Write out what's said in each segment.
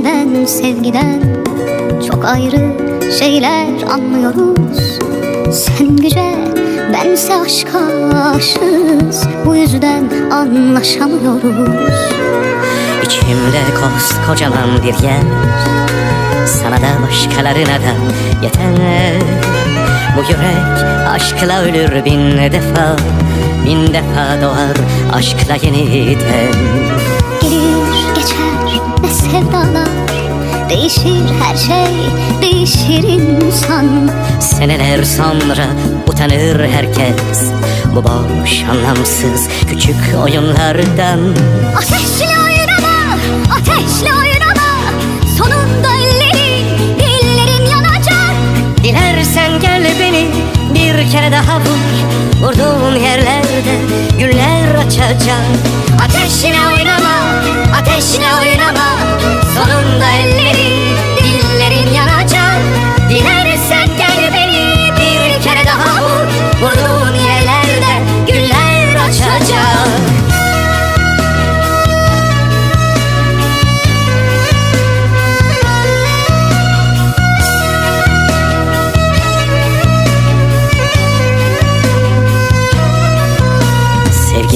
Senle ben sevgiden çok ayrı şeyler anlıyoruz. Sen güce bense aşka aşığız. Bu yüzden anlaşamıyoruz. İçimde koskocaman bir yer. Sana da başkalarına da yeter. Bu yürek aşkla ölür bin defa. Bin defa doğar aşkla yeniden sevdalar. Değişir her şey değişir insan. Seneler sonra utanır herkes. Bu boş anlamsız küçük oyunlardan. Ateşle oynama, ateşle oynama Sonunda ellerin, dillerin yanacak. Dilersen gel beni bir kere daha vur. Vurduğun yerlerde güller açacak. Ateşle oynama, ateşle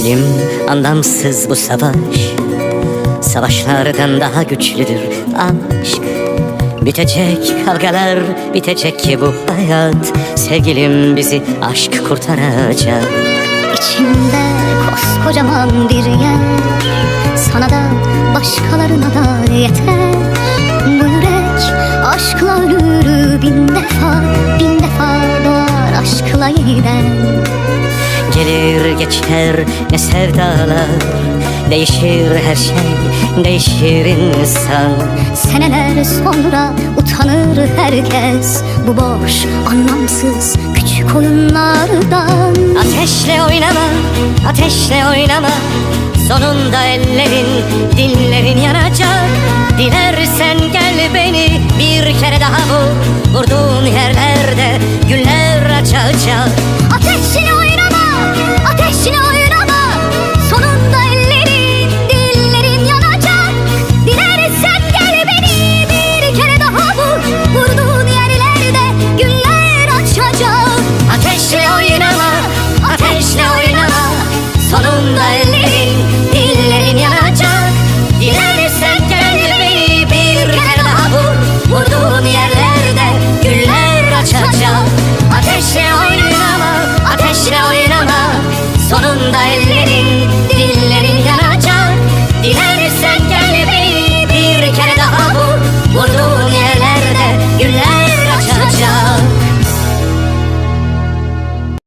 Sevgilim anlamsız bu savaş. Savaşlardan daha güçlüdür aşk. Bitecek kavgalar, bitecek bu hayat. Sevgilim bizi aşk kurtaracak. İçimde koskocaman bir yer. Sana da başkalarına da yeter. Bu yürek aşkla ölür bin defa Bin defa doğar aşkla yeniden Gelir geçer ne sevdalar Değişir her şey, değişir insan. Seneler sonra utanır herkes Bu boş anlamsız küçük oyunlardan. Ateşle oynama, ateşle oynama Sonunda ellerin, dillerin day